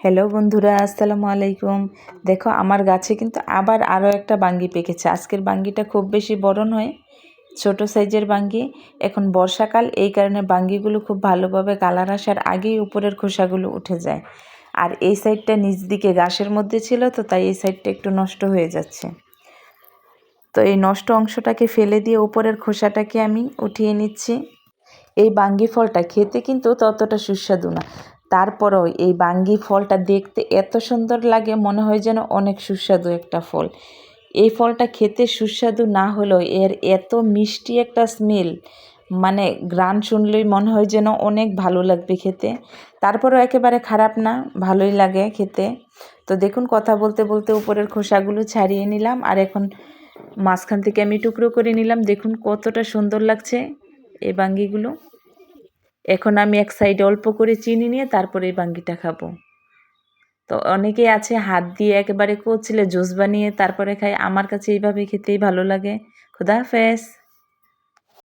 Hello বন্ধুরা, আসসালামু আলাইকুম। দেখো, আমার গাছে কিন্তু আবার আরও একটা বাঙ্গি পেকেছে। আজকের বাঙ্গিটা খুব বেশি বড় নয়, ছোট সাইজের বাঙ্গি। এখন বর্ষাকাল, এই কারণে বাঙ্গিগুলো খুব ভালোভাবে কালার আসার আগেই উপরের খোসাগুলো উঠে যায়। আর এই সাইডটা নিচ দিকে গাছের মধ্যে ছিল, তো তাই এই সাইডটা একটু নষ্ট হয়ে যাচ্ছে। তো এই নষ্ট অংশটাকে ফেলে দিয়ে উপরের খোসাটাকে আমি উঠিয়ে নিচ্ছি। এই বাঙ্গি ফলটা খেতে কিন্তু ততটা সুস্বাদু না। তারপরেও এই বাঙ্গি ফলটা দেখতে এত সুন্দর লাগে, মনে হয় যেন অনেক সুস্বাদু একটা ফল। এই ফলটা খেতে সুস্বাদু না হলেও এর এত মিষ্টি একটা স্মেল মানে গ্রান শুনলেই মনে হয় যেন অনেক ভালো লাগবে খেতে। তারপরেও একেবারে খারাপ না, ভালোই লাগে খেতে। তো দেখুন, কথা বলতে বলতে উপরের খোসাগুলো ছাড়িয়ে নিলাম আর এখন মাঝখান থেকে আমি টুকরো করে নিলাম। দেখুন কতটা সুন্দর লাগছে এই বাঙ্গিগুলো। এখন আমি এক সাইডে অল্প করে চিনি নিয়ে তারপরে এই বাঙ্গিটা খাব। তো অনেকে আছে হাত দিয়ে একেবারে কচলে জুস বানিয়ে তারপরে খাই আমার কাছে এইভাবে খেতেই ভালো লাগে। খুদা হাফেজ।